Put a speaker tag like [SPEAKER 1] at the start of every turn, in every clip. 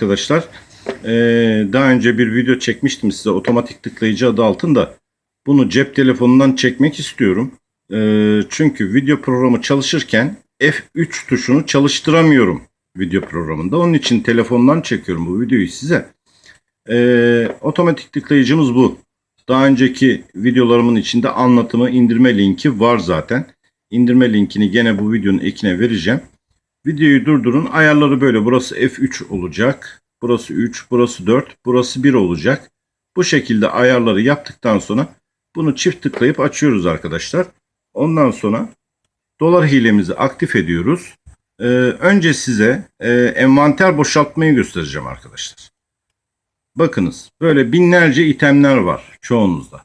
[SPEAKER 1] arkadaşlar. Ee, daha önce bir video çekmiştim size otomatik tıklayıcı adı altında. Bunu cep telefonundan çekmek istiyorum. Ee, çünkü video programı çalışırken F3 tuşunu çalıştıramıyorum video programında. Onun için telefondan çekiyorum bu videoyu size. Ee, otomatik tıklayıcımız bu. Daha önceki videolarımın içinde anlatımı indirme linki var zaten. İndirme linkini gene bu videonun ekine vereceğim. Videoyu durdurun. Ayarları böyle. Burası F3 olacak. Burası 3, burası 4, burası 1 olacak. Bu şekilde ayarları yaptıktan sonra bunu çift tıklayıp açıyoruz arkadaşlar. Ondan sonra dolar hilemizi aktif ediyoruz. Ee, önce size e, envanter boşaltmayı göstereceğim arkadaşlar. Bakınız böyle binlerce itemler var çoğunuzda.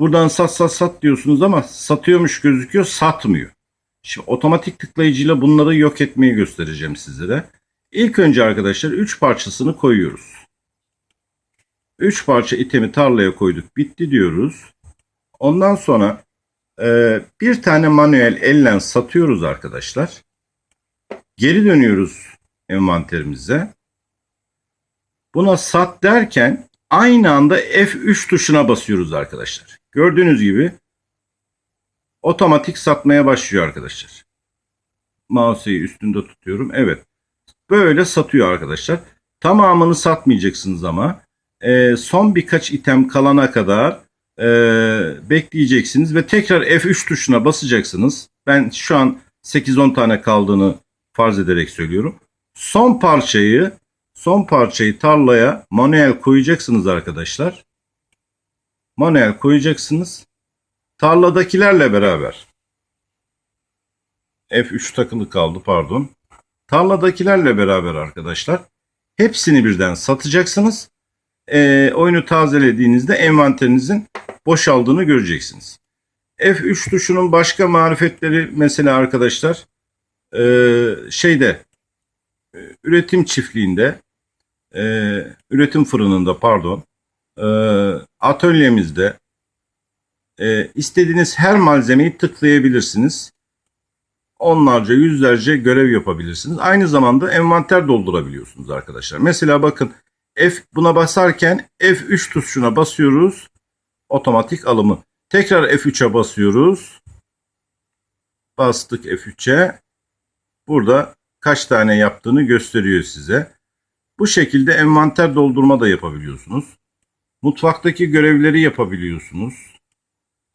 [SPEAKER 1] Buradan sat sat sat diyorsunuz ama satıyormuş gözüküyor satmıyor. Şimdi otomatik tıklayıcıyla bunları yok etmeyi göstereceğim sizlere. İlk önce arkadaşlar 3 parçasını koyuyoruz. 3 parça itemi tarlaya koyduk bitti diyoruz. Ondan sonra e, bir tane manuel ellen satıyoruz arkadaşlar. Geri dönüyoruz envanterimize. Buna sat derken aynı anda F3 tuşuna basıyoruz arkadaşlar. Gördüğünüz gibi otomatik satmaya başlıyor arkadaşlar. Mouse'u üstünde tutuyorum. Evet. Böyle satıyor arkadaşlar. Tamamını satmayacaksınız ama e, son birkaç item kalana kadar e, bekleyeceksiniz ve tekrar F3 tuşuna basacaksınız. Ben şu an 8-10 tane kaldığını farz ederek söylüyorum. Son parçayı son parçayı tarlaya manuel koyacaksınız arkadaşlar. Manuel koyacaksınız. Tarladakilerle beraber. F3 takılı kaldı pardon. Tarladakilerle beraber arkadaşlar hepsini birden satacaksınız. E, oyunu tazelediğinizde envanterinizin boşaldığını göreceksiniz. F3 tuşunun başka marifetleri mesela arkadaşlar e, şeyde üretim çiftliğinde e, üretim fırınında pardon e, atölyemizde e, istediğiniz her malzemeyi tıklayabilirsiniz onlarca, yüzlerce görev yapabilirsiniz. Aynı zamanda envanter doldurabiliyorsunuz arkadaşlar. Mesela bakın F buna basarken F3 tuşuna basıyoruz. Otomatik alımı. Tekrar F3'e basıyoruz. Bastık F3'e. Burada kaç tane yaptığını gösteriyor size. Bu şekilde envanter doldurma da yapabiliyorsunuz. Mutfaktaki görevleri yapabiliyorsunuz.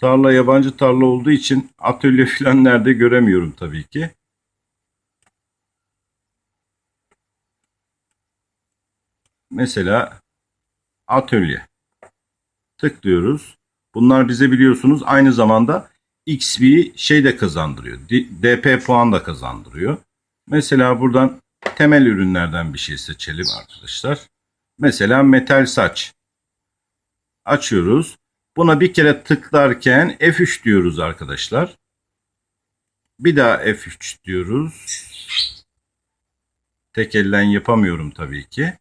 [SPEAKER 1] Tarla yabancı tarla olduğu için atölye falan nerede göremiyorum tabii ki. Mesela atölye. Tıklıyoruz. Bunlar bize biliyorsunuz aynı zamanda XP şey de kazandırıyor. DP puan da kazandırıyor. Mesela buradan temel ürünlerden bir şey seçelim arkadaşlar. Mesela metal saç. Açıyoruz. Buna bir kere tıklarken F3 diyoruz arkadaşlar. Bir daha F3 diyoruz. Tek elden yapamıyorum tabii ki.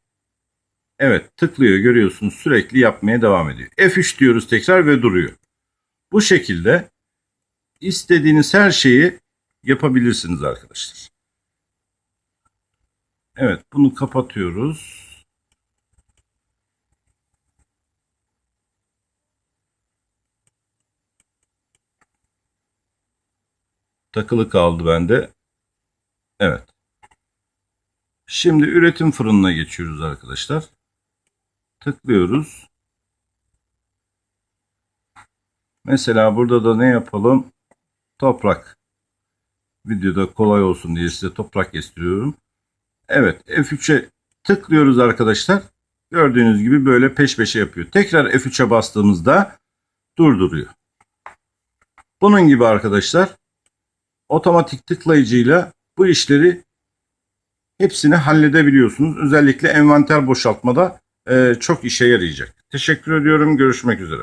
[SPEAKER 1] Evet tıklıyor görüyorsunuz sürekli yapmaya devam ediyor. F3 diyoruz tekrar ve duruyor. Bu şekilde istediğiniz her şeyi yapabilirsiniz arkadaşlar. Evet bunu kapatıyoruz. Takılı kaldı bende. Evet. Şimdi üretim fırınına geçiyoruz arkadaşlar. Tıklıyoruz. Mesela burada da ne yapalım? Toprak. Videoda kolay olsun diye size toprak gösteriyorum. Evet F3'e tıklıyoruz arkadaşlar. Gördüğünüz gibi böyle peş peşe yapıyor. Tekrar F3'e bastığımızda durduruyor. Bunun gibi arkadaşlar otomatik tıklayıcıyla bu işleri hepsini halledebiliyorsunuz. Özellikle envanter boşaltmada e, çok işe yarayacak. Teşekkür ediyorum. Görüşmek üzere.